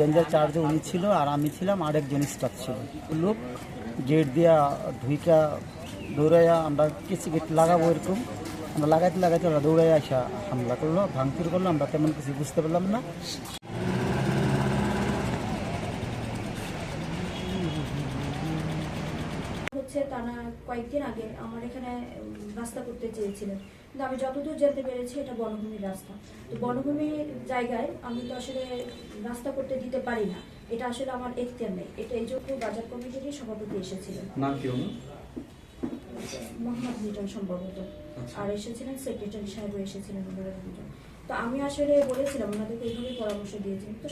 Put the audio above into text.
Ranger চার্জে উনি ছিল আর আমি ছিলাম আরেকজন স্টাফ ছিল। লোক গেট দিয়া ঢুইকা দৌড়াইয়া আমরা কিছু গেট লাগাবো এরকম। আমরা লাগাইতে লাগাইতে ওরা দৌড়াইয়া আসা হামলা করল, ভাঙচুর করল, আমরা তেমন কিছু বুঝতে পারলাম না। হচ্ছে টানা কয়েকদিন আগে আমার এখানে রাস্তা করতে চেয়েছিলেন। কিন্তু আমি যতদূর জানতে পেরেছি এটা বনভূমির রাস্তা। তো বনভূমির জায়গায় আমি তো আসলে রাস্তা করতে দিতে পারি না। এটা আসলে আমার এখতিয়ার নেই। এটা এই জন্য বাজার কমিটিরই সভাপতি এসেছিলেন। মোহাম্মদ মিটন সম্ভবত। আচ্ছা। আর এসেছিলেন সেক্রেটারি সাহেবও এসেছিলেন ওনারা তো আমি আসলে বলেছিলাম ওনাদেরকে এইভাবেই পরামর্শ দিয়েছিলাম। তো